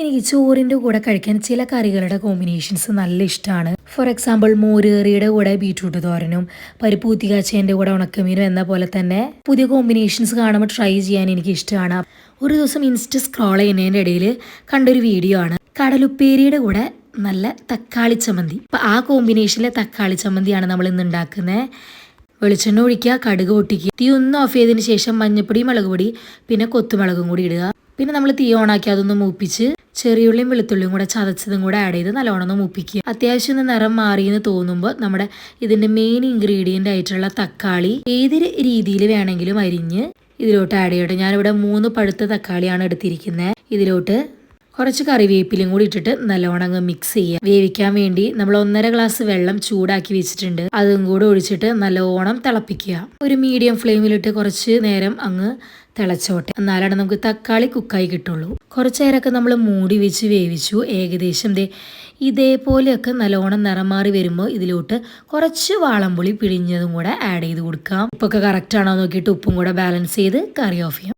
എനിക്ക് ചോറിന്റെ കൂടെ കഴിക്കാൻ ചില കറികളുടെ കോമ്പിനേഷൻസ് നല്ല ഇഷ്ടമാണ് ഫോർ എക്സാമ്പിൾ മോരേറിയുടെ കൂടെ ബീട്രൂട്ട് തോരനും പരിപ്പ് ഊത്തിക്കാച്ചേന്റെ കൂടെ ഉണക്കമീനും എന്ന പോലെ തന്നെ പുതിയ കോമ്പിനേഷൻസ് കാണുമ്പോൾ ട്രൈ ചെയ്യാൻ എനിക്ക് ഇഷ്ടമാണ് ഒരു ദിവസം ഇൻസ്റ്റ സ്ക്രോൾ ചെയ്യുന്നതിന്റെ ഇടയിൽ കണ്ടൊരു വീഡിയോ ആണ്. കടലുപ്പേരിയുടെ കൂടെ നല്ല തക്കാളി ചമ്മന്തി. അപ്പം ആ കോമ്പിനേഷനിലെ തക്കാളി ചമ്മന്തിയാണ് നമ്മൾ ഇന്ന് ഉണ്ടാക്കുന്നത് വെളിച്ചെണ്ണ ഒഴിക്കുക കടുക് പൊട്ടിക്കുക. തീ ഒന്ന് ഓഫ് ചെയ്തതിന് ശേഷം മഞ്ഞപ്പൊടി മുളക് പൊടി പിന്നെ കൊത്തുമുളകും കൂടി ഇടുക. പിന്നെ നമ്മൾ തീ ഓണാക്കി അതൊന്ന് മൂപ്പിച്ച് ചെറിയുള്ളിയും വെളുത്തുള്ളിയും കൂടെ ചതച്ചതും കൂടെ ആഡ് ചെയ്ത് നല്ലോണം ഒന്ന് മൂപ്പിക്കുക. അത്യാവശ്യം ഒന്ന് നിറം മാറി എന്ന് തോന്നുമ്പോൾ നമ്മുടെ ഇതിന്റെ മെയിൻ ഇൻഗ്രീഡിയന്റ് ആയിട്ടുള്ള തക്കാളി ഏത് രീതിയിൽ വേണമെങ്കിലും അരിഞ്ഞ് ഇതിലോട്ട് ആഡ് ചെയ്യട്ടെ. ഞാനിവിടെ മൂന്ന് പഴുത്ത തക്കാളിയാണ് എടുത്തിരിക്കുന്നത്. ഇതിലോട്ട് കുറച്ച് കറിവേപ്പിലും കൂടി ഇട്ടിട്ട് നല്ലോണം അങ്ങ് മിക്സ് ചെയ്യുക. വേവിക്കാൻ വേണ്ടി നമ്മൾ ഒന്നര ഗ്ലാസ് വെള്ളം ചൂടാക്കി വെച്ചിട്ടുണ്ട്. അതും കൂടെ ഒഴിച്ചിട്ട് നല്ലോണം തിളപ്പിക്കുക. ഒരു മീഡിയം ഫ്ലെയിമിലിട്ട് കുറച്ച് നേരം അങ്ങ് തിളച്ചോട്ടെ. എന്നാലാണ് നമുക്ക് തക്കാളി കുക്കായി കിട്ടുള്ളൂ. കുറച്ച് നേരമൊക്കെ നമ്മൾ മൂടി വെച്ച് വേവിച്ചു. ഏകദേശം ഇതേപോലെയൊക്കെ നല്ലോണം നിറം മാറി വരുമ്പോൾ ഇതിലോട്ട് കുറച്ച് വാളംപുളി പിഴിഞ്ഞതും കൂടെ ആഡ് ചെയ്ത് കൊടുക്കാം. ഉപ്പൊക്കെ കറക്റ്റ് ആണോ നോക്കിയിട്ട് ഉപ്പും കൂടെ ബാലൻസ് ചെയ്ത് കറി ഓഫ് ചെയ്യാം.